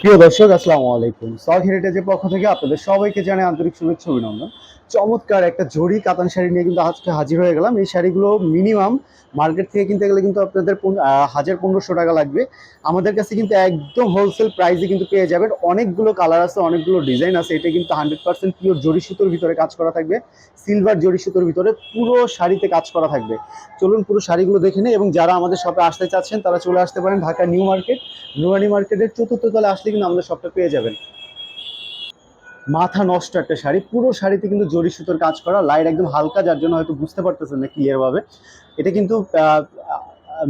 প্রিয় দর্শক আসসালামু আলাইকুম। সক হেরিটেজের পক্ষ থেকে আপনাদের সবাইকে জানাই আন্তরিক শুভেচ্ছা অভিনন্দন। চমৎকার একটা জরি কাতান শাড়ি নিয়ে কিন্তু আজকে হাজির হয়ে গেলাম। এই শাড়িগুলো মিনিমাম মার্কেট থেকে কিনতে গেলে কিন্তু আপনাদের হাজার পনেরোশো টাকা লাগবে। আমাদের কাছে কিন্তু একদম হোলসেল প্রাইসে কিন্তু পেয়ে যাবেন। অনেকগুলো কালার আছে, অনেকগুলো ডিজাইন আছে। এটা কিন্তু হান্ড্রেড পার্সেন্ট পিওর জরি সুতোর ভিতরে কাজ করা থাকবে। সিলভার জরি সুতোর ভিতরে পুরো শাড়িতে কাজ করা থাকবে। চলুন পুরো শাড়িগুলো দেখে নিই এবং যারা আমাদের শপে আসতে চাচ্ছেন, তারা চলে আসতে পারেন ঢাকা নিউ মার্কেট। নুরানি মার্কেটের চতুর্থ তলে আসলে কিন্তু আমাদের সবটা পেয়ে যাবেন। মাথা নষ্ট একটা শাড়ি। পুরো শাড়িতে কিন্তু জরি সুতোর কাজ করা, লাইট একদম হালকা, যার জন্য হয়তো বুঝতে পারতেছেন না ক্লিয়ার ভাবে এটা কিন্তু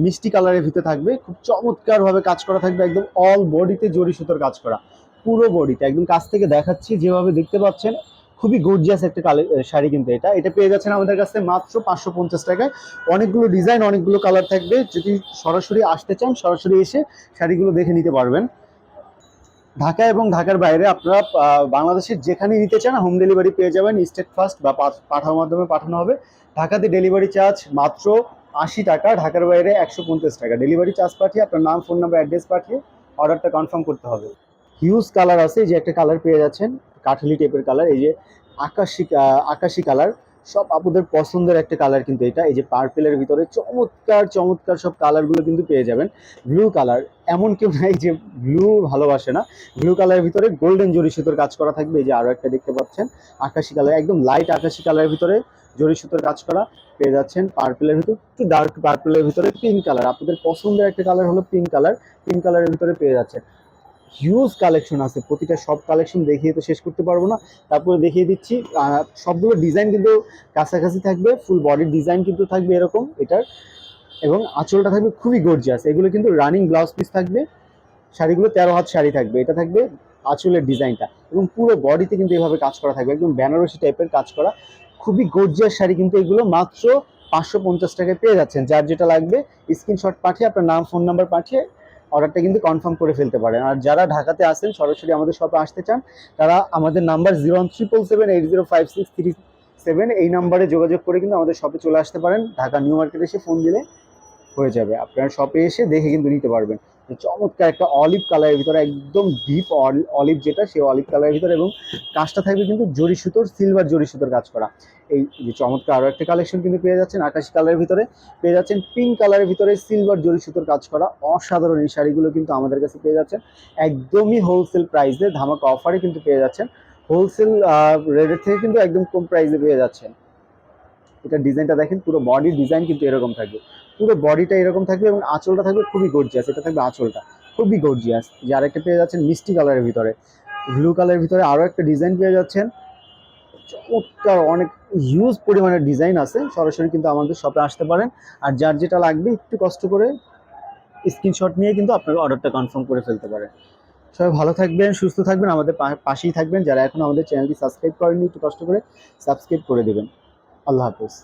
মিষ্টি কালারের ভিতরে থাকবে। খুব চমৎকার ভাবে কাজ করা থাকবে একদম অল বডিতে জরি সুতোর কাজ করা। পুরো বডিতে একদম কাছ থেকে দেখাচ্ছি, যেভাবে দেখতে পাচ্ছেন, খুবই গর্জিয়াস একটা শাড়ি কিন্তু এটা। এটা পেয়ে যাচ্ছেন আমাদের কাছে মাত্র পাঁচশো পঞ্চাশ টাকায়। অনেকগুলো ডিজাইন অনেকগুলো কালার থাকবে। যদি সরাসরি আসতে চান, সরাসরি এসে শাড়িগুলো দেখে নিতে পারবেন। ঢাকা এবং ঢাকার বাইরে আপনারা বাংলাদেশের যেখানে নিতে চান, হোম ডেলিভারি পেয়ে যাবেন, স্টেট ফার্স্ট বা পা- পাঠানোর মাধ্যমে পাঠানো হবে। ঢাকাতে ডেলিভারি চার্জ মাত্র আশি টাকা, ঢাকার বাইরে একশো পঞ্চাশ টাকা। ডেলিভারি চার্জ পাঠিয়ে আপনার নাম, ফোন নাম্বার, অ্যাড্রেস পাঠিয়ে অর্ডারটা কনফার্ম করতে হবে। হিউজ কালার আছে, এই যে একটা কালার পেয়ে যাচ্ছেন, কাঠালি টাইপের কালার, এই যে আকাশি আকাশি কালার। সব আপুদের পছন্দের একটা কালার কিন্তু এটা। এই যে পার্পেলের ভিতরে চমৎকার চমৎকার সব কালারগুলো কিন্তু পেয়ে যাবেন। ব্লু কালার এমন কেউ নাই যে ব্লু ভালোবাসে না। ব্লু কালারের ভিতরে গোল্ডেন জরি সুতোর কাজ করা থাকবে। এই যে আরও একটা দেখতে পাচ্ছেন, আকাশি কালার একদম লাইট আকাশি কালারের ভিতরে জরি সুতোর কাজ করা পেয়ে যাচ্ছেন পার্পেলের ভিতরে। একটু ডার্ক পার্পেলের ভিতরে পিঙ্ক কালার আপনাদের পছন্দের একটা কালার হলো পিঙ্ক কালার পিঙ্ক কালারের ভিতরে পেয়ে যাচ্ছেন। হিউজ কালেকশন আছে। প্রতিটা সব কালেকশন দেখিয়ে তো শেষ করতে পারব না। তারপরে দেখিয়ে দিচ্ছি সবগুলো ডিজাইন কিন্তু কাছাকাছি থাকবে ফুল বডির ডিজাইন কিন্তু থাকবে এরকম এটার। এবং আঁচলটা থাকবে খুবই গর্জিয়াস এগুলো কিন্তু রানিং ব্লাউজ পিস থাকবে, শাড়িগুলো তেরো হাত শাড়ি থাকবে, এটা থাকবে আঁচলের ডিজাইনটা এবং পুরো বডিতে কিন্তু এভাবে কাজ করা থাকবে, একদম বেনারসি টাইপের কাজ করা। খুবই গর্জিয়াস শাড়ি কিন্তু এগুলো, মাত্র পাঁচশো পঞ্চাশ টাকায় পেয়ে যাচ্ছেন। যার যেটা লাগবে স্ক্রিনশট পাঠিয়ে আপনার নাম ফোন নাম্বার পাঠিয়ে অর্ডারটা কিন্তু কনফার্ম করে ফেলতে পারেন। আর যারা ঢাকাতে আসেন সরাসরি আমাদের শপে আসতে চান, তারা আমাদের number zero one triple seven eight zero five six three seven এই নাম্বারে যোগাযোগ করে কিন্তু আমাদের শপে চলে আসতে পারেন। ঢাকা নিউ মার্কেটে এসে ফোন দিলে হয়ে যাবে। আপনারা শপে এসে দেখে কিন্তু নিতে পারবেন। চমৎকার একটা অলিভ কালারের ভিতরে, একদম ডিপ অলিভ যেটা, সেই অলিভ কালারের ভিতরে এবং কাজটা থাকবে কিন্তু জরি সুতোর সিলভার জরি সুতোর কাজ করা। এই যে চমৎকার আরও একটা কালেকশন কিন্তু পেয়ে যাচ্ছেন, আকাশি কালারের ভিতরে। পেয়ে যাচ্ছেন পিঙ্ক কালারের ভিতরে সিলভার জরি সুতোর কাজ করা। অসাধারণ এই শাড়িগুলো কিন্তু আমাদের কাছে পেয়ে যাচ্ছেন। একদমই হোলসেল প্রাইসে ধামাকা অফারে কিন্তু পেয়ে যাচ্ছেন। হোলসেল রেটের থেকে কিন্তু একদম কম প্রাইসে পেয়ে যাচ্ছেন। এটা ডিজাইনটা দেখেন, পুরো বডির ডিজাইন কিন্তু এরকম থাকবে। পুরো বডিটা এরকম থাকবে এবং আঁচলটা থাকবে খুবই গর্জিয়াস এটা থাকবে আঁচলটা। খুবই গর্জিয়াস যে আরেকটা পেয়ে যাচ্ছেন মিষ্টি কালারের ভিতরে। ব্লু কালারের ভিতরে আরও একটা ডিজাইন পেয়ে যাচ্ছেন। চমৎকার, অনেক হিউজ পরিমাণের ডিজাইন আছে। সরাসরি কিন্তু আমাদের শপে আসতে পারেন। আর যার যেটা লাগবে, একটু কষ্ট করে স্ক্রিনশট নিয়ে কিন্তু আপনার অর্ডারটা কনফার্ম করে ফেলতে পারেন। সবাই ভালো থাকবেন, সুস্থ থাকবেন, আমাদের পাশেই থাকবেন। যারা এখন আমাদের চ্যানেলটি সাবস্ক্রাইব করেননি, একটু কষ্ট করে সাবস্ক্রাইব করে দেবেন। আল্লাহ হাফেজ।